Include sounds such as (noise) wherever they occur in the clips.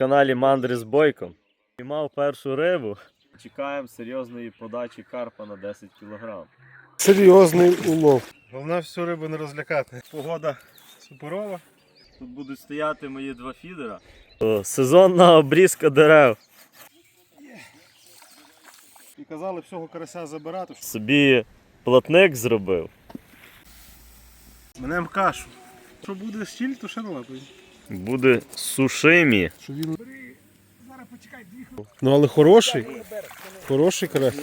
каналі Мандри з Бойком. Піймав першу рибу. Чекаємо серйозної подачі карпа на 10 кг. Серйозний улов. Головне всю рибу не розлякати. Погода суперова. Тут будуть стояти мої два фідера. О, сезонна обрізка дерев. І казали всього карася забирати. Собі платник зробив. Мене кашу. Що буде щіль, то ще налапить. Буде сушимі. Ну але хороший. Хороший it.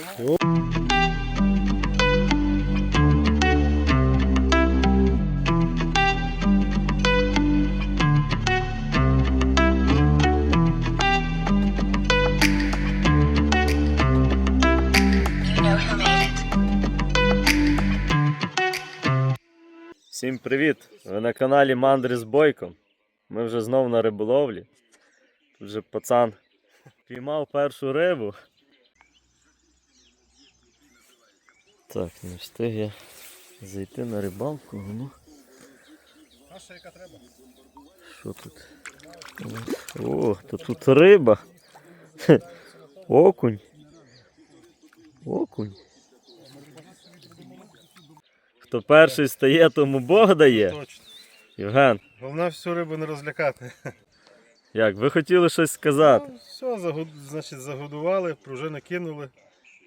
Всім привіт! Ви на каналі Мандри з Бойком. Ми вже знов на риболовлі. Тут же пацан піймав першу рибу. Так, не встиг я зайти на рибалку. Ну, Наша яка треба. що тут? О, то тут риба. Окунь. Окунь. Хто перший стає, тому Бог дає. Точно. Євген, Головне всю рибу не розлякати. як ви хотіли щось сказати? Ну, все, загод... значить, загодували, пружини кинули.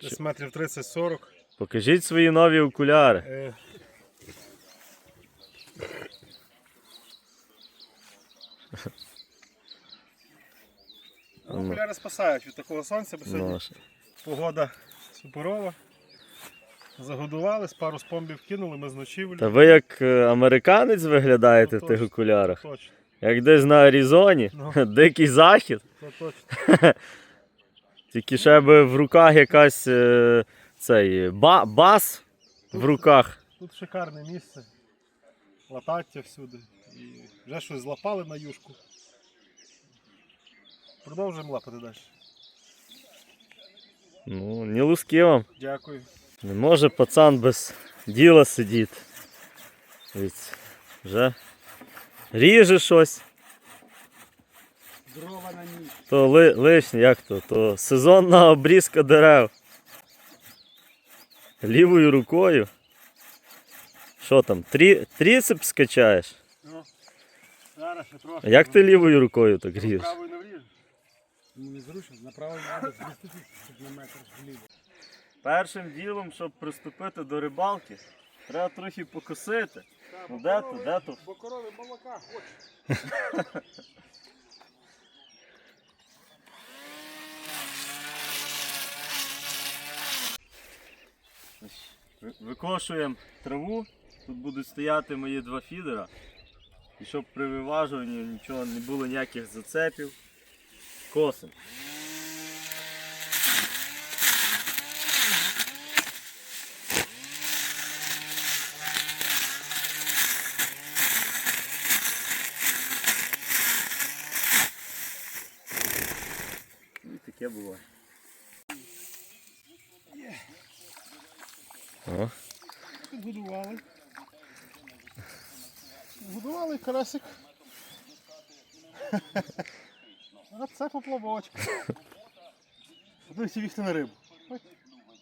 Десь метрів 30-40. Покажіть свої нові окуляри. Е, Ну. Окуляри спасають від такого сонця, бо сьогодні Наше. погода суперова. Загодували, з пару спомбів кинули, ми з ночівлі. Та ви як е, американець виглядаєте в Ну, тих окулярах. Точно, Як десь на Аризоні, Ну. (laughs) дикий захід. то точно. (laughs) Тільки ще би в руках якась е, цей ба- бас в руках. Тут шикарне місце. Латаття всюди. І вже щось злапали на юшку. Продовжуємо лапати далі. Ну, ні луски вам. Дякую. Не може пацан без діла сидіти. Дивіться, вже ріже щось. Дрова на ніч. То ли, лишнє, як то? То сезонна обрізка дерев. Лівою рукою. Що там? Трі, тріцеп скачаєш? Ну, зараз ще трохи. А як ти лівою рукою так ріжеш? Правою не вріжеш? Мені незручно, направо треба 200 щоб на метр вліво. Першим ділом, щоб приступити до рибалки, треба трохи покосити. Ну де то, де то? Бо корови молока хочуть. Викошуємо траву, тут будуть стояти мої два фідера. І щоб при виважуванні нічого не було ніяких зацепів. Косим. І таке буває. О. Підгодували. Годували карасик. (laughs) А це поплавочка. Подивіться віхти на рибу.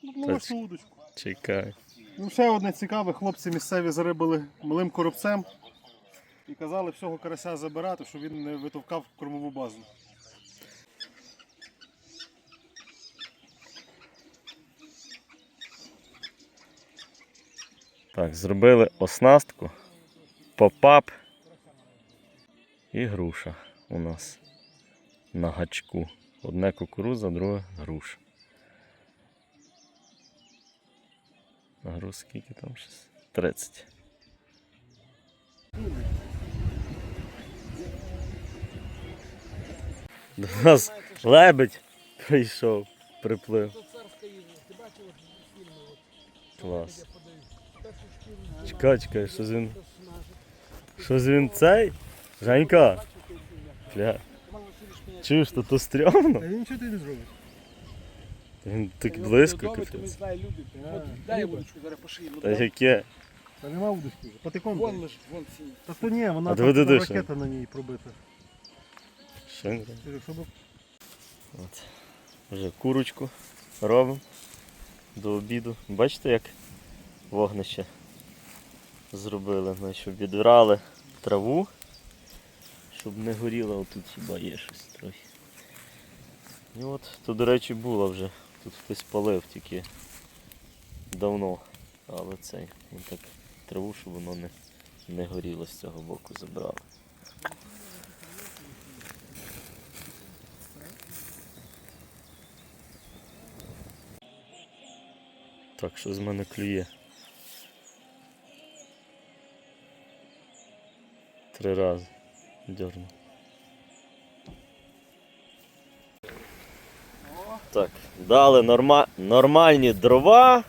Поплавочну удочку. Чекай. Ну, ще одне цікаве, хлопці місцеві зарибали малим коробцем і казали всього карася забирати, щоб він не витовкав кормову базу. Так, зробили оснастку, попап і груша у нас на гачку. Одне кукуруза, друге груша. Груз скільки там щось? 30. До нас лебедь прийшов, приплив. Клас. Чекай, чекай, що він. Що з він цей? Женька. Бля. Чуєш, то то стрьомно? він нічого ти не зробить. Він так близько капець. Дай водочку зараз пошиємо. Та яке? Та нема удочки вже. Патиком. Вон лиш, вон ці. Та то ні, вона А там диви, що? ракета на ній пробита. Шинка. Щоб От. Вже курочку робимо до обіду. Бачите, як вогнище зробили. Ми щоб відбирали траву, щоб не горіло, отут хіба є щось трохи. І от, то, до речі, було вже. Тут хтось палив тільки давно. Але цей, ну так траву, щоб воно не, не горіло з цього боку забрали. Так, що з мене клює? Три рази дерну. Так, дали норма... нормальні дрова.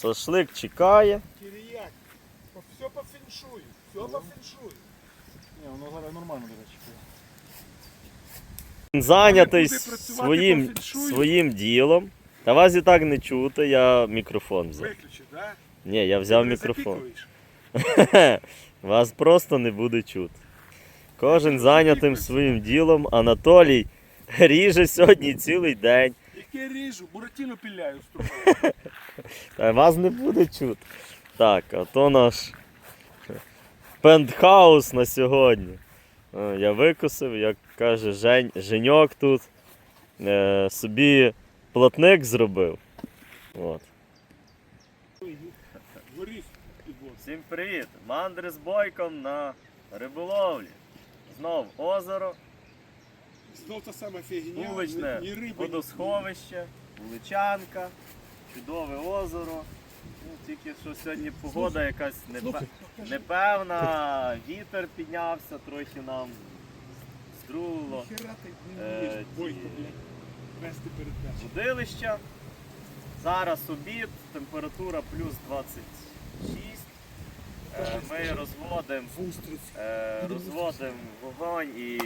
Шашлик чекає. Кирияк. Все по феншую. Все по феншую. Ні, воно зараз нормально, до речі. Він Зайнятий своїм, своїм ділом. Та вас і так не чути, я мікрофон взяв. Виключи, да? Ні, я взяв Ти мікрофон. запікуєш. (laughs) Вас просто не буде чути. Кожен зайнятим своїм ділом. Анатолій ріже сьогодні цілий день. Яке ріжу, буратіно піляю з. (laughs) Та вас не буде чути. Так, а то наш пентхаус на сьогодні. Е, Я викосив, як каже Жень, Женьок тут. Е, собі платник зробив. От. Всім привіт! Мандри з бойком на риболовлі. Знов озеро, Знов та сама фігня. вуличне ні, ні риби, водосховище, вуличанка, чудове озеро. Ну, тільки що сьогодні погода якась непе- непевна, вітер піднявся, трохи нам. Ніхера Е, ті-. Водилища. Зараз обід, температура плюс 26. Ми розводимо. Е, вогонь і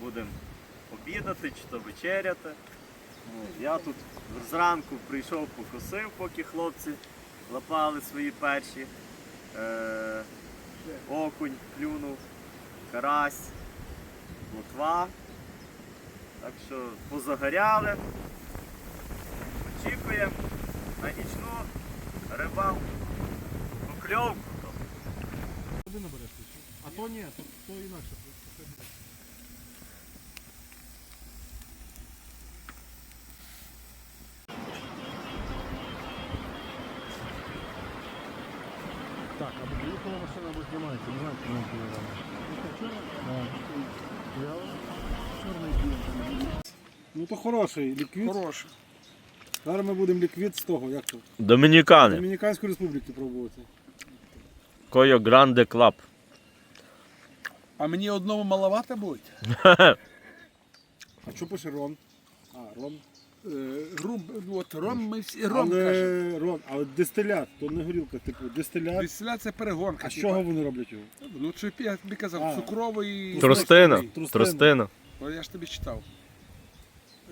будемо обідати чи то вечеряти. Ну, Я тут зранку прийшов, покосив, поки хлопці лапали свої перші. Е, окунь клюнув, карась, лотва. Так що позагоряли. Очікуємо на нічну рибалку. Покльовку. Куди набереш? А то ні, то, то інакше. Так, або приїхала машина, або знімається. Не знаю, чи не Чорний Ну то хороший ліквід. Хороше. Зараз ми будемо ліквід з того, як то? Домінікани. Домініканської республіки пробувати. Койо Гранде Клаб. А мені одному маловато буде? А що пише Рон? А, Рон. Е, Рум, от ром ми всі ром кажемо. Але Рон, але дистилят, то не горілка, типу дистилят. Дистиляція це перегонка. А з типа. чого вони роблять його? Ну, це я тобі казав, А. цукровий. Тростина. Тростина. Тростина. О, Я ж тобі читав.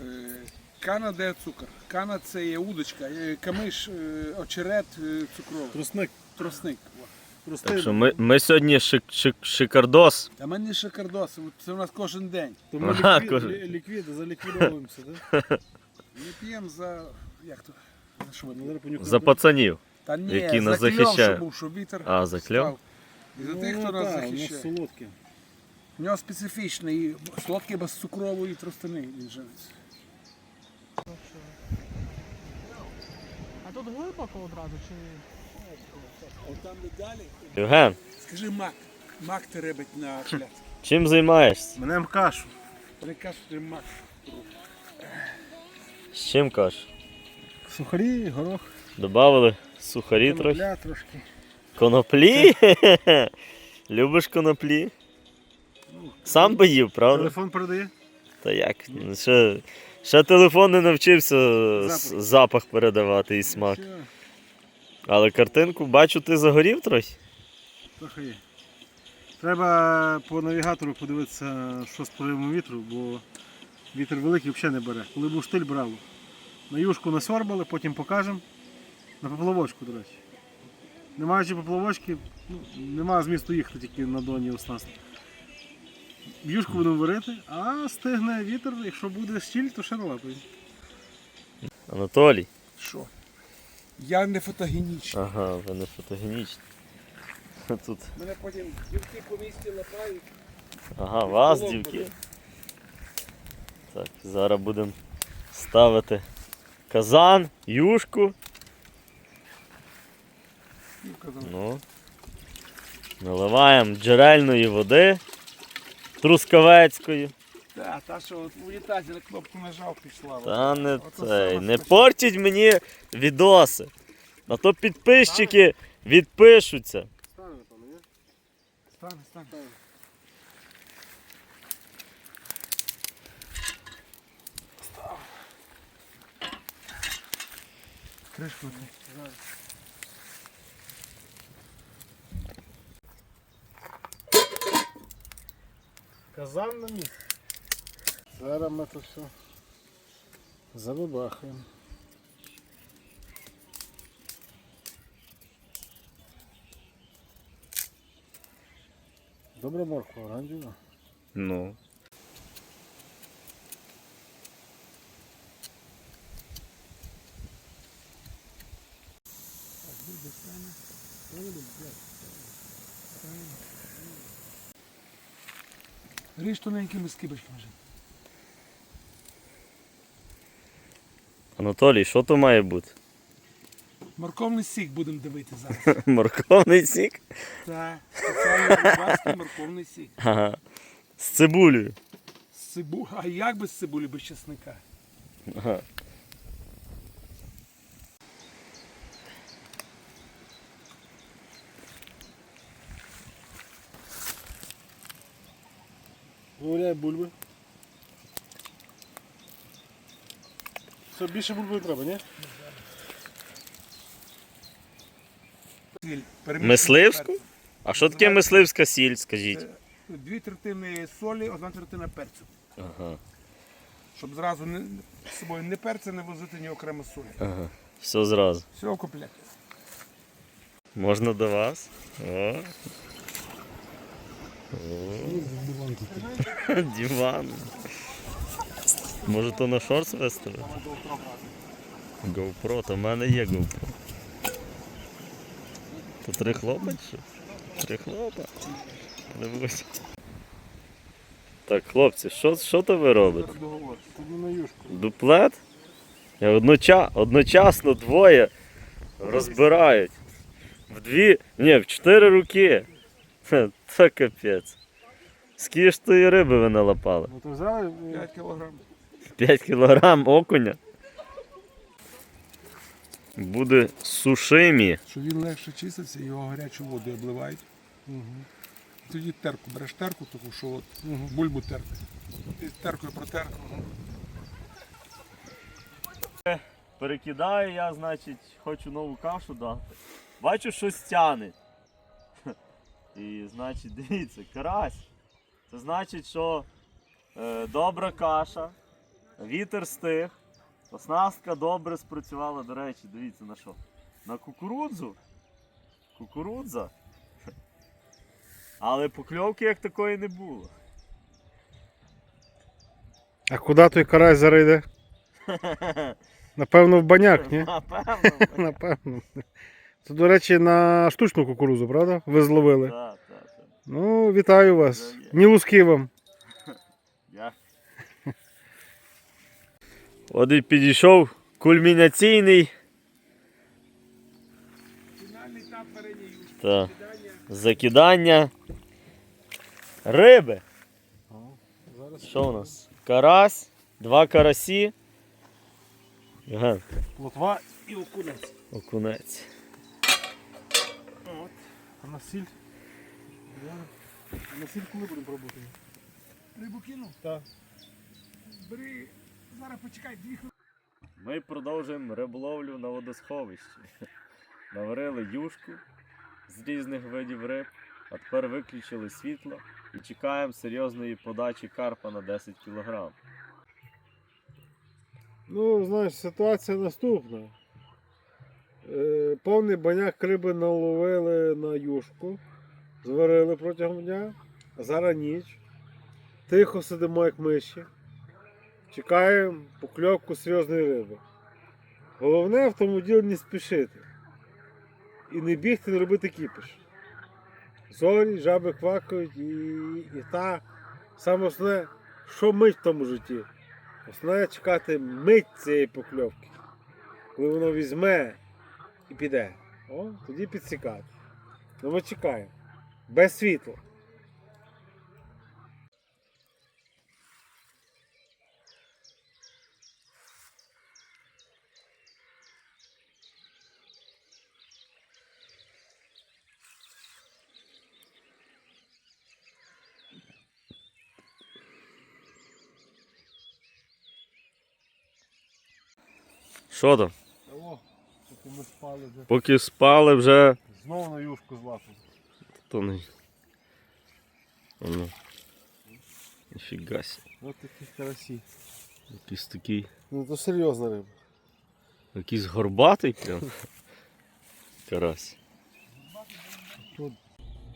Е, Кана де цукор. Кана це є удочка, е, камиш, е, очерет е, цукровий. Тросник. Тросник. О. Тростина. Так що ми, ми сьогодні шик, шик, шикардос. А мене шикардос, це у нас кожен день. То ми Ага, ліквід, кожен. лі- ліквід, заліквідовуємося, так? (laughs) Ми п'ємо за. Як то? За що ми Ну, зараз понюхаємо. За пацанів. Та ні, які нас за кльов, захищають. щоб був, щоб вітер. А, за кльов? став. І за тих, хто Ну, нас захищає. солодке. У нього специфічний, солодкий без цукрової тростини він женець. А тут глибоко одразу чи. От там далі. Євген, Скажи мак. Мак ти ребить на шляц. чим займаєшся? Мене кашу. Приказ ти мак. З чим кажеш? Сухарі, горох, Добавили сухарі трохи. конопля трошки. Коноплі? (laughs) Любиш коноплі? Сам би їв, правда? Телефон передає? Та як? Ну, Ще, ще телефон не навчився Запах. запах, передавати і смак. Що? Але картинку бачу, ти загорів трохи. Трохи є. Треба по навігатору подивитися, що з поривом вітру, бо вітер великий взагалі не бере. Коли був штиль брало. На юшку насьорбали, потім покажемо. На поплавочку, до речі. Не маючи поплавочки, ну, немає змісту їхати тільки на доні оснастки. Юшку будемо варити, а стигне вітер, якщо буде щіль, то ще налапаємо. Анатолій. Що? Я не фотогенічний. Ага, ви не фотогенічні. (laughs) Тут. Мене потім дівки по місті лапають. Ага, вас, дівки. буде. Так, зараз будемо ставити казан, юшку. Ну, казав. Ну. Наливаємо джерельної води трускавецької. Та, та що от в унітазі на кнопку нажав, пішла. Та не Ото цей. саме Не смачне. портіть мені відоси. А то підписчики відпишуться. Стане, напевно, ні? Стане, стане. Кришку. Казан на місці. Зараз ми це все забабахаємо. Добра морква, оранжева. Ну. Ріж тоненькими скибочками вже. Анатолій, що то має бути? Морковний сік будемо дивити зараз. (laughs) Морковний сік? Так, спеціальний рибацький морковний сік. Ага. З цибулею. З цибу... А як без цибулі, без чесника? Ага. Виявляє бульби. Все, більше бульби не треба, ні? Мисливську? А що таке мисливська сіль, скажіть? Дві третини солі, одна третина перцю. Ага. Щоб зразу не, з собою ні перця не возити, ні окремо солі. Ага. Все зразу. Все в комплекті. Можна до вас? О. О. Диван. Може то на шорт виставити? GoPro, то в мене є GoPro. То три хлопа чи? Три хлопа. Дивись. Так, хлопці, що, що то ви робите? Дуплет? Я одноча... Одночасно двоє розбирають. В дві. Ні, в чотири руки. Це капець. Скільки ж тої риби ви налапали? Ну то взяли. 5 кілограм. 5 кілограм окуня. Буде сушимі. Щоб він легше чиститься, його гарячу воду обливають. Тоді терку, береш терку, таку, що от бульбу терти. І теркою протер. Перекидаю я, значить, хочу нову кашу дати. Бачу, щось тяне. (laughs) І значить, дивіться, карась. Це значить, що е, добра каша, вітер стих, оснастка добре спрацювала, до речі, дивіться на що. На кукурудзу. Кукурудза. Але покльовки як такої не було. А куди той карась зараз йде? (laughs) Напевно, в баняк, ні? Напевно. Напевно. Це, до речі, на штучну кукурузу, правда? Ви зловили. Так, так, так. Ну, вітаю вас. Ні луски вам. От і підійшов кульмінаційний Фінальний етап варення та, закидання риби. Зараз Що у нас? Карась, два карасі. Євген, плотва і окунець. окунець. А на сіль? На сіль коли будемо пробувати? Рибу кинув? Так. Бери, зараз почекай, дві хвилини. Ми продовжуємо риболовлю на водосховищі. Наварили юшку з різних видів риб, а тепер виключили світло і чекаємо серйозної подачі карпа на 10 кг. Ну, знаєш, ситуація наступна. Е, повний баняк риби наловили на юшку, зварили протягом дня, а зараз ніч. тихо сидимо, як миші, чекаємо покльовку серйозної риби. Головне в тому ділі не спішити. І не бігти, не робити кіпіш. Зорі, жаби квакають і, і та саме основне, що мить в тому житті. Основне чекати мить цієї покльовки. Коли воно візьме і піде. О, тоді підсікати. Ну ми чекаємо. Без світла. Що там? О, поки ми спали вже. Поки спали вже. Знову на юшку злапав. То не. Воно. Ніфіга сі. Ось такі карасі. Якийсь такий. Ну то серйозна риба. Якийсь горбатий прям. Карась. Тут.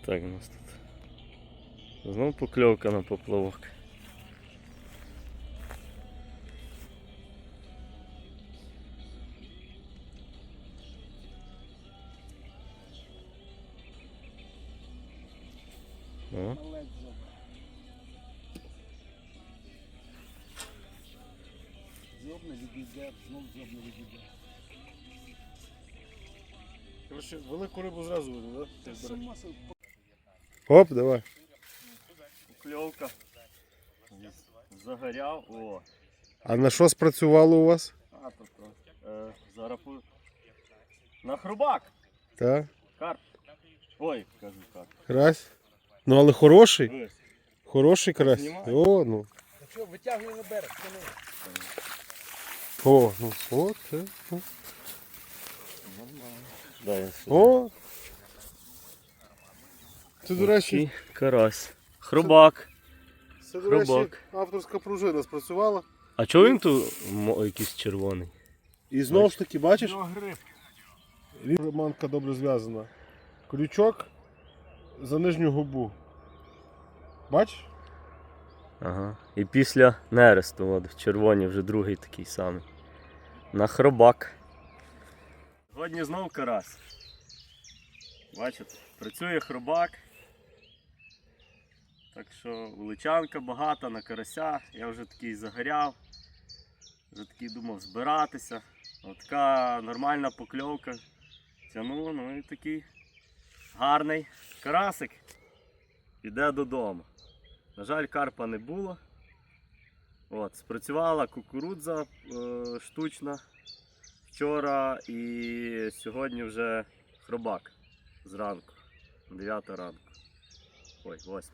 Так у нас тут. Знову покльовка на поплавок. О, Зьобне відійде, знов зьобне відійде. Короче, велику рибу зразу видно, так? Оп, давай. Покльовка. Загоряв. О. А на що спрацювало у вас? А, то то. Е, зараз по... На хрубак. Так, Карп. Ой, кажу карп. карась. Ну але хороший. Хороший карась. О, ну. Що, витягує на берег, тяни. О, ну, о, це. ну. Дай сюди. О! Це, до речі, карась. Хрубак. це, до речі, хробак. авторська пружина спрацювала. А чого він тут мо- якийсь червоний? І знову ж таки, бачиш, гриб. Романка добре зв'язана. Крючок за нижню губу. Бачиш? Ага. І після нересту, от, в червоні вже другий такий самий. На хробак. Сьогодні знов карась. Бачите, працює хробак. Так що величанка багата на карася. Я вже такий загоряв. Вже такий думав збиратися. От така нормальна покльовка. Тяну, ну і такий гарний карасик. Іде додому. На жаль, карпа не було. От, спрацювала кукурудза е, штучна вчора і сьогодні вже хробак зранку, 9 ранку. Ой, 8.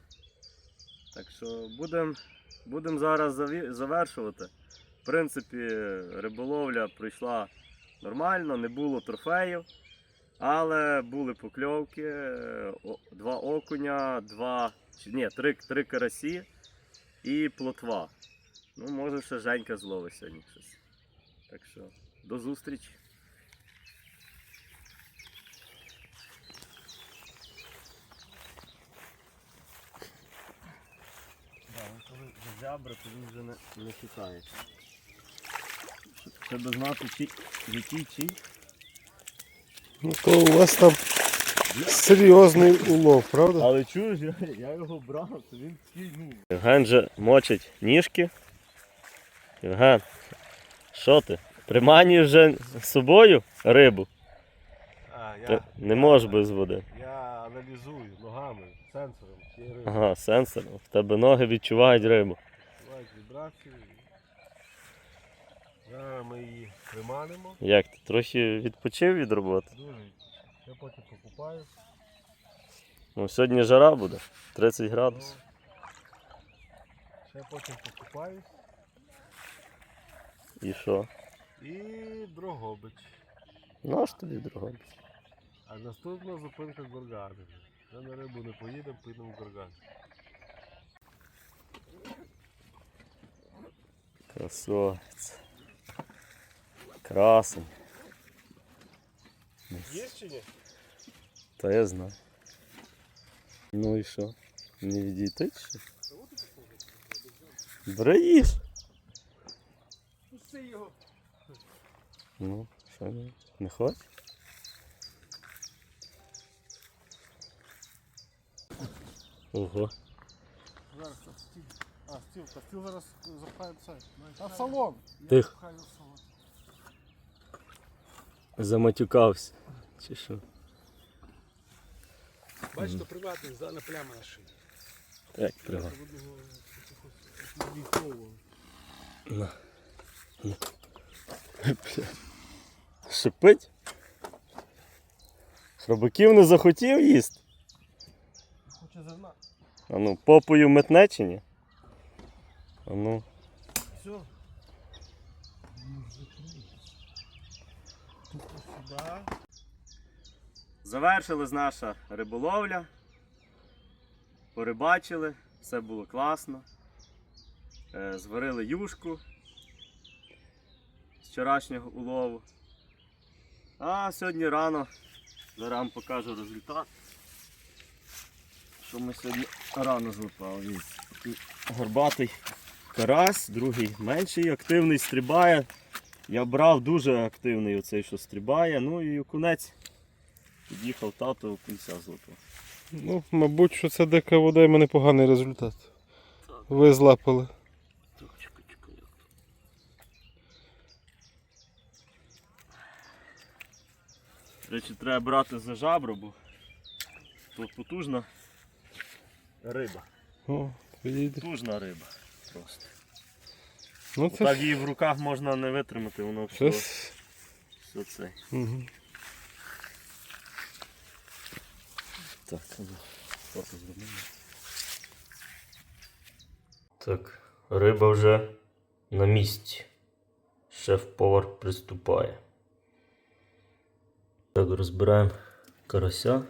Так що будемо будем зараз завершувати. В принципі, риболовля пройшла нормально, не було трофеїв, але були покльовки, е, два окуня, два, ні, три, три карасі і плотва. Ну, може ще Женька зловить сьогодні щось. Так що, до зустрічі. Коли зябра, то він вже не, не хитається. Треба знати, чи, який чий. Ну то у вас там серйозний улов, правда? Але чуєш, я, я його брав, то він такий, ну. Євген же мочить ніжки. Євген, що ти? Приманюєш вже з собою рибу? А, Ти не можеш без води. я аналізую ногами, сенсором, чи є. Ага, сенсор. В тебе ноги відчувають рибу. Бувають вібрації. Зараз ми її приманимо. Як ти? Трохи відпочив від роботи? Дуже. Я потім покупаю. Ну, сьогодні жара буде. 30 градусів. Ще потім покупаюсь. І що? І Дрогобич. Ну, ж тобі дорого. А наступна зупинка Горгани. Вже на рибу не поїдемо, поїдемо в Горгани. Красавець. Красень. Є чи ні? Та я знаю. Ну і що? Не відійти чи? що? Бери їж. Пусти його. Ну, що не, не хочеш? Ого. Зараз це стіл. А, стіл, та стіл зараз запхаємо це. Та в салон. Тихо. Пхаю в салон. Заматюкався. Чи що? Бачите, приватний, зелена пляма на шиї. Як прямо. На. На. Шипить? Хробаків не захотів їсти? Хоче зерна. А ну, попою метне чи ні? А ну. Все. Сюди. Завершилась наша риболовля. Порибачили, все було класно. Е, Зварили юшку з вчорашнього улову. А сьогодні рано зараз вам покажу результат. Що ми сьогодні рано Такий горбатий карась, другий менший, активний стрибає. Я брав дуже активний оцей, що стрибає. Ну і окунець Під'їхав тато кінця злотого. Ну, мабуть, що це дика вода і мене поганий результат. Ви злапали. Так, чекай, чекай. До речі, треба брати за жабру, бо тут потужна риба. О. Потужна риба. Просто. Ну це. Так її в руках можна не витримати, воно це... все, с- все це. Угу. Так, ну, фото зробимо. Так, риба вже на місці. Шеф-повар приступає. Так, розбираємо карася.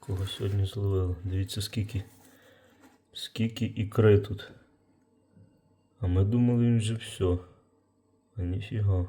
Кого сьогодні зловили. Дивіться, скільки. Скільки ікри тут. А ми думали, він вже все. А ніфіга.